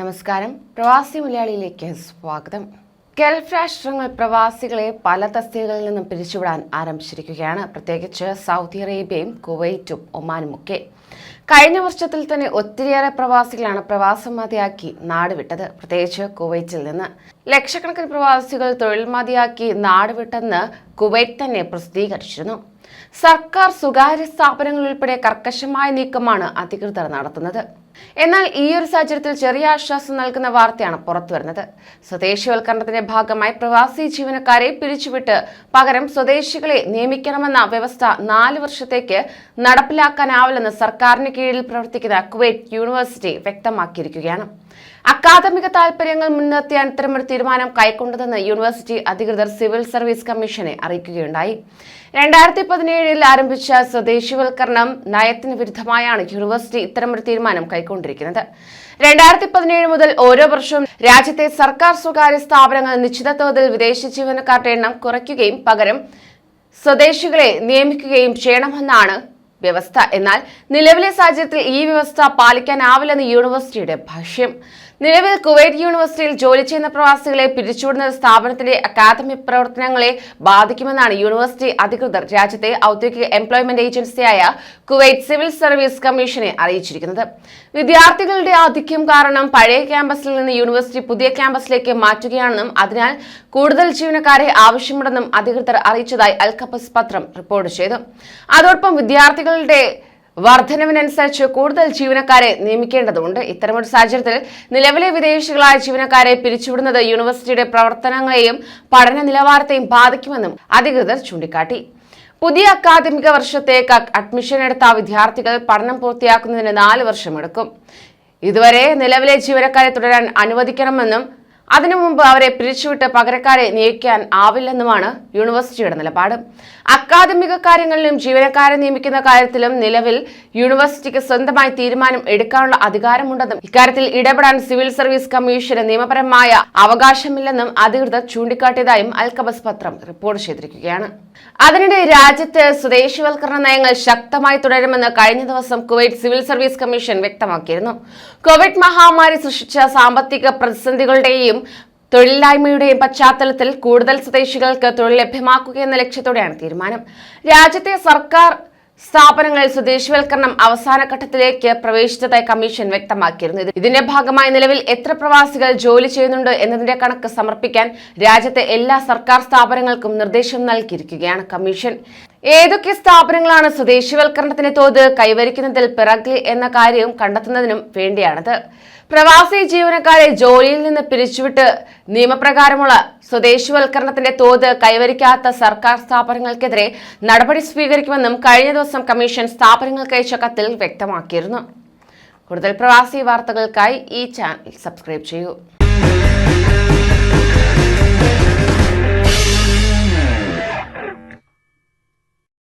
നമസ്കാരം. പ്രവാസി മലയാളിയിലേക്ക് സ്വാഗതം. ഗൾഫ് രാഷ്ട്രങ്ങൾ പ്രവാസികളെ പല തസ്തികകളിൽ നിന്നും പിരിച്ചുവിടാൻ ആരംഭിച്ചിരിക്കുകയാണ്. പ്രത്യേകിച്ച് സൗദി അറേബ്യയും കുവൈറ്റും ഒമാനുമൊക്കെ കഴിഞ്ഞ വർഷത്തിൽ തന്നെ ഒത്തിരിയേറെ പ്രവാസികളാണ് പ്രവാസം മതിയാക്കി നാടുവിട്ടത് പ്രത്യേകിച്ച് കുവൈറ്റിൽ നിന്ന്. ലക്ഷക്കണക്കിന് പ്രവാസികൾ തൊഴിൽ മതിയാക്കി നാടുവിട്ടെന്ന് കുവൈറ്റ് തന്നെ പ്രസിദ്ധീകരിച്ചിരുന്നു. സർക്കാർ സ്വകാര്യ സ്ഥാപനങ്ങൾ ഉൾപ്പെടെ കർക്കശമായ നീക്കമാണ് അധികൃതർ നടത്തുന്നത്. എന്നാൽ ഈ ഒരു സാഹചര്യത്തിൽ ചെറിയ ആശ്വാസം നൽകുന്ന വാർത്തയാണ് പുറത്തുവരുന്നത് സ്വദേശിവൽക്കരണത്തിന്റെ ഭാഗമായി പ്രവാസി ജീവനക്കാരെ പിരിച്ചുവിട്ട് പകരം സ്വദേശികളെ നിയമിക്കണമെന്ന വ്യവസ്ഥ നാല് വർഷത്തേക്ക് നടപ്പിലാക്കാനാവില്ലെന്ന് സർക്കാരിന് കീഴിൽ പ്രവർത്തിക്കുന്ന കുവൈറ്റ് യൂണിവേഴ്സിറ്റി വ്യക്തമാക്കിയിരിക്കുകയാണ്. അക്കാദമിക താൽപര്യങ്ങൾ മുൻനിർത്തിയാണ് ഇത്തരമൊരു തീരുമാനം കൈക്കൊണ്ടതെന്ന് യൂണിവേഴ്സിറ്റി അധികൃതർ സിവിൽ സർവീസ് കമ്മീഷനെ അറിയിക്കുകയുണ്ടായി. രണ്ടായിരത്തി പതിനേഴിൽ ആരംഭിച്ച സ്വദേശിവൽക്കരണം നയത്തിന് വിരുദ്ധമായാണ് യൂണിവേഴ്സിറ്റി ഇത്തരമൊരു തീരുമാനം കൈക്കൊണ്ടിരിക്കുന്നത്. രണ്ടായിരത്തി പതിനേഴ് മുതൽ ഓരോ വർഷവും രാജ്യത്തെ സർക്കാർ സ്വകാര്യ സ്ഥാപനങ്ങൾ നിശ്ചിത തോതിൽ വിദേശ ജീവനക്കാരുടെ എണ്ണം കുറയ്ക്കുകയും പകരം സ്വദേശികളെ നിയമിക്കുകയും ചെയ്യണമെന്നാണ് വ്യവസ്ഥ. എന്നാൽ നിലവിലെ സാഹചര്യത്തിൽ ഈ വ്യവസ്ഥ പാലിക്കാനാവില്ലെന്ന് യൂണിവേഴ്സിറ്റിയുടെ ഭാഷ്യം. നിലവിൽ കുവൈറ്റ് യൂണിവേഴ്സിറ്റിയിൽ ജോലി ചെയ്യുന്ന പ്രവാസികളെ പിരിച്ചുവിടുന്നത് സ്ഥാപനത്തിന്റെ അക്കാദമിക് പ്രവർത്തനങ്ങളെ ബാധിക്കുമെന്നാണ് യൂണിവേഴ്സിറ്റി അധികൃതർ രാജ്യത്തെ ഔദ്യോഗിക എംപ്ലോയ്മെന്റ് ഏജൻസിയായ കുവൈറ്റ് സിവിൽ സർവീസ് കമ്മീഷനെ അറിയിച്ചിരിക്കുന്നത്. വിദ്യാർത്ഥികളുടെ ആധിക്യം കാരണം പഴയ ക്യാമ്പസിൽ നിന്ന് യൂണിവേഴ്സിറ്റി പുതിയ ക്യാമ്പസിലേക്ക് മാറ്റുകയാണെന്നും അതിനാൽ കൂടുതൽ ജീവനക്കാരെ ആവശ്യമുണ്ടെന്നും അധികൃതർ അറിയിച്ചതായി അൽക്കപ്പസ് പത്രം റിപ്പോർട്ട് ചെയ്തു. അതോടൊപ്പം വിദ്യാർത്ഥികളുടെ വർധനവിനനുസരിച്ച് കൂടുതൽ ജീവനക്കാരെ നിയമിക്കേണ്ടതുണ്ട്. ഇത്തരമൊരു സാഹചര്യത്തിൽ നിലവിലെ വിദേശികളായ ജീവനക്കാരെ പിരിച്ചുവിടുന്നത് യൂണിവേഴ്സിറ്റിയുടെ പ്രവർത്തനങ്ങളെയും പഠന നിലവാരത്തെയും ബാധിക്കുമെന്നും അധികൃതർ ചൂണ്ടിക്കാട്ടി. പുതിയ അക്കാദമിക വർഷത്തേക്ക് അഡ്മിഷൻ എടുത്ത വിദ്യാർത്ഥികൾ പഠനം പൂർത്തിയാക്കുന്നതിന് നാല് വർഷമെടുക്കും. ഇതുവരെ നിലവിലെ ജീവനക്കാരെ തുടരാൻ അനുവദിക്കണമെന്നും അതിനു മുമ്പ് അവരെ പിരിച്ചുവിട്ട് പകരക്കാരെ നിയമിക്കാൻ ആവില്ലെന്നുമാണ് യൂണിവേഴ്സിറ്റിയുടെ നിലപാട്. അക്കാദമിക കാര്യങ്ങളിലും ജീവനക്കാരെ നിയമിക്കുന്ന കാര്യത്തിലും നിലവിൽ യൂണിവേഴ്സിറ്റിക്ക് സ്വന്തമായി തീരുമാനം എടുക്കാനുള്ള അധികാരമുണ്ടെന്നും ഇക്കാര്യത്തിൽ ഇടപെടാൻ സിവിൽ സർവീസ് കമ്മീഷന് നിയമപരമായ അവകാശമില്ലെന്നും അധികൃതർ ചൂണ്ടിക്കാട്ടിയതായും അൽകബസ് പത്രം റിപ്പോർട്ട് ചെയ്തിരിക്കുകയാണ്. അതിനിടെ രാജ്യത്ത് സ്വദേശിവൽക്കരണ നയങ്ങൾ ശക്തമായി തുടരുമെന്ന് കഴിഞ്ഞ ദിവസം കുവൈറ്റ് സിവിൽ സർവീസ് കമ്മീഷൻ വ്യക്തമാക്കിയിരുന്നു. കോവിഡ് മഹാമാരി സൃഷ്ടിച്ച സാമ്പത്തിക പ്രതിസന്ധികളുടെയും തൊഴിലില്ലായ്മയുടെയും പശ്ചാത്തലത്തിൽ കൂടുതൽ സ്വദേശികൾക്ക് തൊഴിൽ ലഭ്യമാക്കുക എന്ന ലക്ഷ്യത്തോടെയാണ് തീരുമാനം. രാജ്യത്തെ സർക്കാർ സ്ഥാപനങ്ങളിൽ സ്വദേശിവൽക്കരണം അവസാന ഘട്ടത്തിലേക്ക് പ്രവേശിച്ചതായി കമ്മീഷൻ വ്യക്തമാക്കിയിരുന്നു. ഇതിന്റെ ഭാഗമായി നിലവിൽ എത്ര പ്രവാസികൾ ജോലി ചെയ്യുന്നുണ്ട് എന്നതിന്റെ കണക്ക് സമർപ്പിക്കാൻ രാജ്യത്തെ എല്ലാ സർക്കാർ സ്ഥാപനങ്ങൾക്കും നിർദ്ദേശം നൽകിയിരിക്കുകയാണ് കമ്മീഷൻ. ഏതൊക്കെ സ്ഥാപനങ്ങളാണ് സ്വദേശിവൽക്കരണത്തിന്റെ തോത് കൈവരിക്കുന്നതിൽ പിറകിൽ എന്ന കാര്യവും കണ്ടെത്തുന്നതിനും വേണ്ടിയാണിത്. പ്രവാസി ജീവനക്കാരെ ജോലിയിൽ നിന്ന് പിരിച്ചുവിട്ട് നിയമപ്രകാരമുള്ള സ്വദേശിവൽക്കരണത്തിന്റെ തോത് കൈവരിക്കാത്ത സർക്കാർ സ്ഥാപനങ്ങൾക്കെതിരെ നടപടി സ്വീകരിക്കുമെന്നും കഴിഞ്ഞ ദിവസം കമ്മീഷൻ സ്ഥാപനങ്ങൾക്ക് അയച്ച കത്തിൽ വ്യക്തമാക്കിയിരുന്നു. കൂടുതൽ പ്രവാസി വാർത്തകൾക്കായി ഈ ചാനൽ സബ്സ്ക്രൈബ് ചെയ്യൂ.